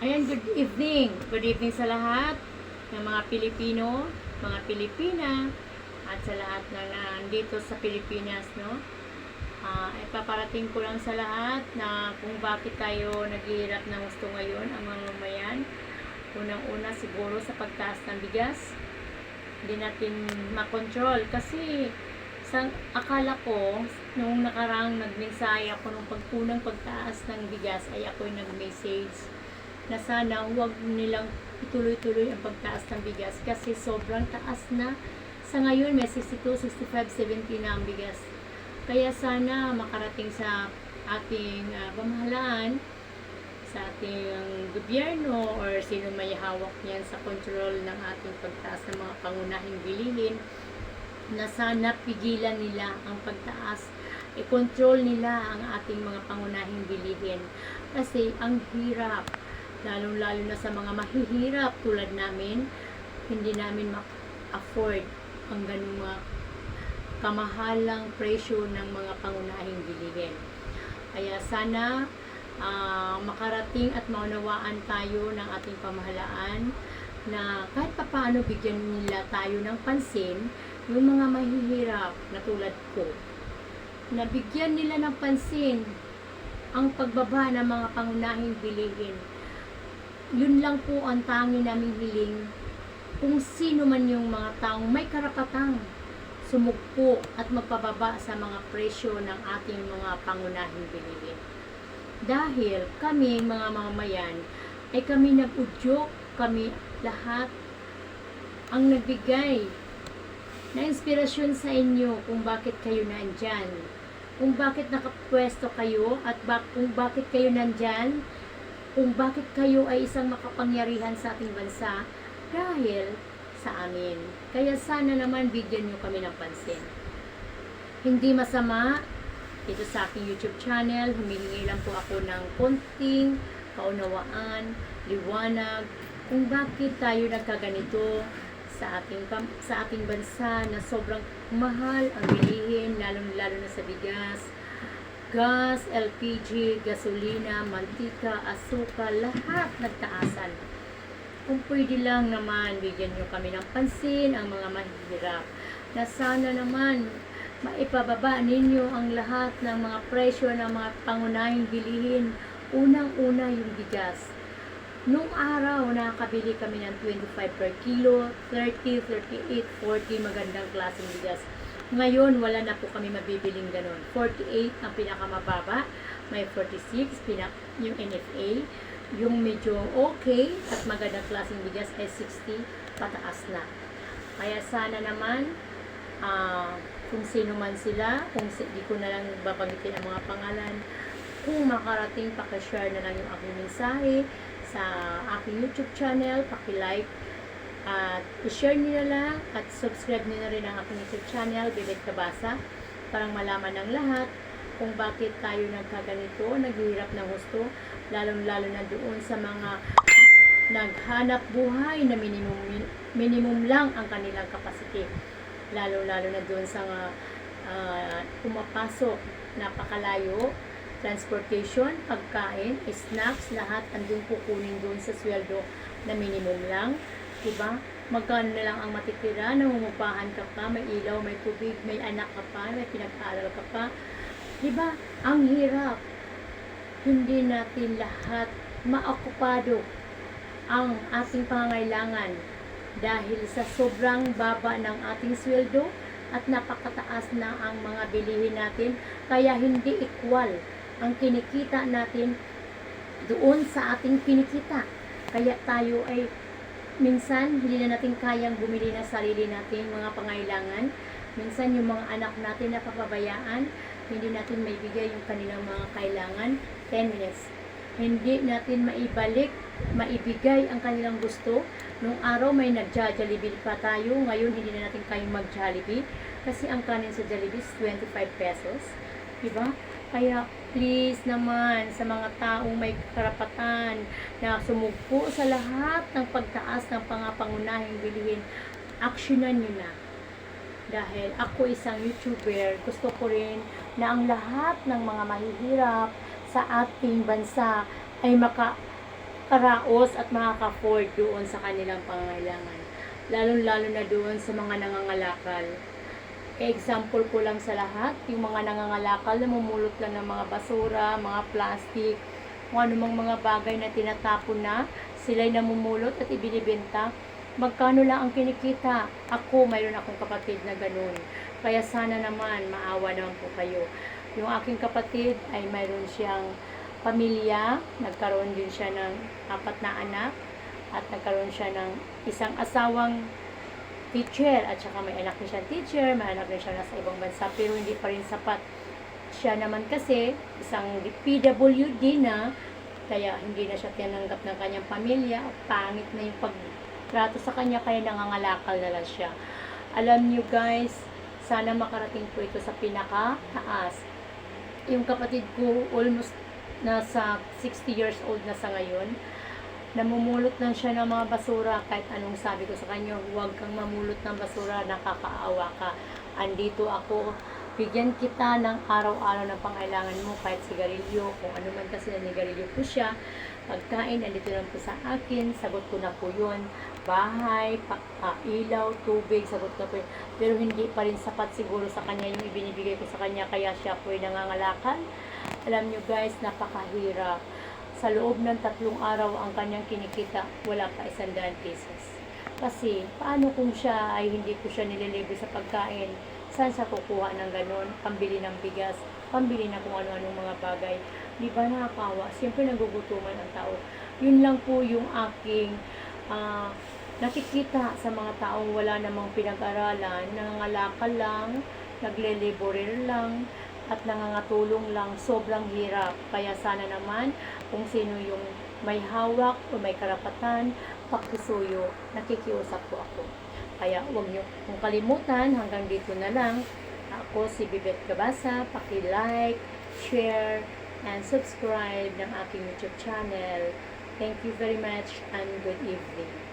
Ayan, good evening. Good evening sa lahat ng mga Pilipino, mga Pilipina, at sa lahat na nandito sa Pilipinas, no? Ah, ipaparating ko lang sa lahat na kung bakit tayo naghihirap ng gusto ngayon, ang mga mamayan. Unang-una siguro sa pagtaas ng bigas. Hindi natin makontrol kasi sa akala ko nung nakarang nagmensahe ako nung pagpunang pagtaas ng bigas ay ako'y nag-message na sana huwag nilang ituloy-tuloy ang pagtaas ng bigas kasi sobrang taas na. Sa ngayon, may 62, 65, 70 na ang bigas. Kaya sana makarating sa ating ah, pamahalaan, sa ating gobyerno or sino may hawak niyan sa control ng ating pagtaas ng mga pangunahing bilihin na sana pigilan nila ang pagtaas i-control nila ang ating mga pangunahing bilihin kasi ang hirap lalong-lalo na sa mga mahihirap tulad namin, hindi namin ma-afford ang ganung mga kamahalang presyo ng mga pangunahing bilihin. Kaya sana ah, makarating at maunawaan tayo ng ating pamahalaan na kahit papaano bigyan nila tayo ng pansin yung mga mahihirap na tulad ko. Na bigyan nila ng pansin ang pagbaba ng mga pangunahing bilihin yun lang po ang tangi naming hiling kung sino man yung mga taong may karapatang sumugpo at magpababa sa mga presyo ng ating mga pangunahing bilihin. Dahil kami, mga mamamayan, ay kami nag-udyok, kami lahat ang nagbigay na inspirasyon sa inyo kung bakit kayo nandyan. Kung bakit nakapwesto kayo at bak kung bakit kayo nandyan kung bakit kayo ay isang makapangyarihan sa ating bansa dahil sa amin. Kaya sana naman bigyan nyo kami ng pansin. Hindi masama dito sa aking YouTube channel, humihingi lang po ako ng konting kaunawaan, liwanag, kung bakit tayo nagkaganito sa ating sa ating bansa na sobrang mahal ang bilihin, lalong-lalo na sa bigas, gas, LPG, gasolina, mantika, asukal, lahat nagtaasan. Kung pwede lang naman, bigyan nyo kami ng pansin ang mga mahihirap. Na sana naman, maipababa ninyo ang lahat ng mga presyo ng mga pangunahing bilihin. Unang-una yung bigas. Nung araw, nakakabili kami ng 25 per kilo, 30, 38, 40 magandang klaseng bigas. Ngayon, wala na po kami mabibiling ganun. 48 ang pinakamababa, may 46, pinak yung NFA. Yung medyo okay at magandang klaseng bigas ay 60, pataas na. Kaya sana naman, ah, kung sino man sila, kung si, di ko na lang babanggitin ang mga pangalan, kung makarating, pakishare na lang yung aking mensahe sa aking YouTube channel, paki-like, at i-share niyo na lang at subscribe niyo na rin ang aking YouTube channel, Bibit Kabasa, para malaman ng lahat kung bakit tayo nagkaganito, naghihirap ng gusto, lalong-lalo na doon sa mga naghanap buhay na minimum minimum lang ang kanilang capacity. Lalo-lalo na doon sa uh, pumapasok, napakalayo, transportation, pagkain, snacks, lahat andun kukunin doon sa sweldo na minimum lang. Diba? Magkano na lang ang matitira, nangungupahan ka pa, may ilaw, may tubig, may anak ka pa, may pinag-aaral ka pa. Diba? Ang hirap. Hindi natin lahat maokupado ang ating pangangailangan dahil sa sobrang baba ng ating sweldo at napakataas na ang mga bilihin natin kaya hindi equal ang kinikita natin doon sa ating kinikita. Kaya tayo ay minsan hindi na natin kayang bumili ng sarili natin mga pangailangan. Minsan yung mga anak natin na papabayaan, hindi natin maibigay yung kanilang mga kailangan 10 minutes. Hindi natin maibalik, maibigay ang kanilang gusto. Nung araw may nagja-Jollibee pa tayo, ngayon hindi na natin kayang mag-Jollibee kasi ang kanin sa Jollibee is 25 pesos. Diba? Kaya please naman sa mga taong may karapatan na sumugpo sa lahat ng pagtaas ng pangapangunahing bilihin, aksyonan nyo na. Dahil ako isang YouTuber, gusto ko rin na ang lahat ng mga mahihirap sa ating bansa ay maka makakaraos at makaka-afford doon sa kanilang pangangailangan. Lalo-lalo na doon sa mga nangangalakal. Example ko lang sa lahat, yung mga nangangalakal na mumulot lang ng mga basura, mga plastic, kung anumang mga bagay na tinatapon na, sila'y namumulot at ibinibenta. Magkano lang ang kinikita? Ako, mayroon akong kapatid na ganun. Kaya sana naman, maawa naman po kayo. Yung aking kapatid ay mayroon siyang pamilya, nagkaroon din siya ng apat na anak, at nagkaroon siya ng isang asawang teacher, at saka may anak din siya teacher, may anak din siya nasa ibang bansa, pero hindi pa rin sapat. Siya naman kasi, isang PWD na, kaya hindi na siya tinanggap ng kanyang pamilya, at pangit na yung pagtrato sa kanya, kaya nangangalakal na lang siya. Alam niyo guys, sana makarating po ito sa pinaka-taas. Yung kapatid ko, almost nasa 60 years old na sa ngayon, namumulot lang siya ng mga basura kahit anong sabi ko sa kanya, huwag kang mamulot ng basura, nakakaawa ka. Andito ako, bigyan kita ng araw-araw ng pangailangan mo kahit sigarilyo, kung ano man kasi nanigarilyo ko siya, pagkain, andito lang po sa akin, sagot ko na po yun, bahay, pa, ah, ilaw, tubig, sagot ko po yun. Pero hindi pa rin sapat siguro sa kanya yung ibinibigay ko sa kanya, kaya siya po ay nangangalakan. Alam nyo guys, napakahirap sa loob ng tatlong araw ang kanyang kinikita, wala pa isang daan pesos. Kasi, paano kung siya ay hindi ko siya nililibre sa pagkain? Saan siya kukuha ng ganon? Pambili ng bigas, pambili na kung ano-anong mga bagay. Di ba nakakawa? Siyempre nagugutuman ang tao. Yun lang po yung aking ah, nakikita sa mga taong wala namang pinag-aralan, nangangalakal lang, nagleliborer lang, at nangangatulong lang, sobrang hirap. Kaya sana naman, kung sino yung may hawak o may karapatan, pakisuyo, nakikiusap po ako. Kaya huwag niyo kung kalimutan, hanggang dito na lang. Ako si Bibet Kabasa, paki-like, share, and subscribe ng aking YouTube channel. Thank you very much and good evening.